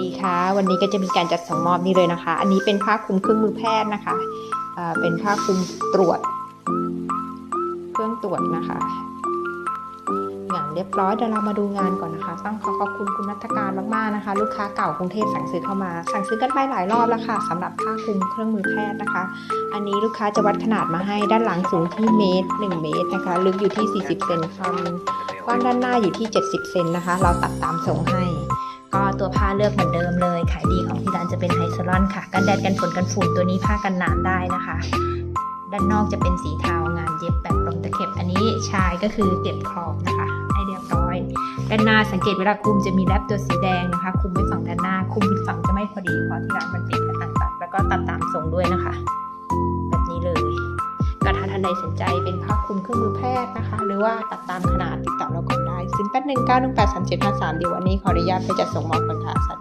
ดีค่ะ วันนี้ก็จะมีการจัดส่งมอบนี่เลยนะคะ อันนี้เป็นผ้าคลุมเครื่องมือแพทย์นะคะเป็นผ้าคลุมตรวจ เครื่องตรวจนะคะ อย่างเรียบร้อยเดี๋ยวเรามาดูงานก่อนนะคะ ต้องขอขอบคุณคุณนัทการมากๆนะคะ ลูกค้าเก่ากรุงเทพสั่งซื้อเข้ามา สั่งซื้อกันไปหลายรอบแล้วค่ะสำหรับผ้าคลุมเครื่องมือแพทย์นะคะ อันนี้ลูกค้าจะวัดขนาดมาให้ด้านหลังสูงที่เมตร 1 เมตรนะคะ ลึกอยู่ที่ 40 เซนความกว้างด้านหน้าอยู่ที่ 70 เซนนะคะ เราตัดตามทรงให้ ก็ตัวผ้าเลือกเหมือนเดิมเลย ขายดีของที่ร้านจะเป็นไฮซลอนค่ะ กันแดดกันฝนกันฝุ่นตัวนี้ผ้ากันน้ำได้นะคะ ด้านนอกจะเป็นสีเทางานเย็บแบบลงตะเข็บ อันนี้ชายก็คือเก็บขอบนะคะ ให้เรียบร้อย ด้านหน้าสังเกตเวลาคลุมจะมีแรปตัวสีแดงนะคะคลุมไว้ฝั่งด้านหน้าคลุมฝั่งจะไม่พอดีเพราะที่ร้านมันติดกระตังตัดแล้วก็ตัดตามทรงด้วยนะคะ ก็ถ้าท่านใดสนใจเป็นผ้าคลุมเครื่องมือแพทย์นะคะ หรือว่าตัดตามขนาดติดต่อเราก่อนได้ 0 8 1 9 1 8 3 7 5 3เดี๋ยววันนี้ขออนุญาตไปจัดส่งมอบก่อนค่ะ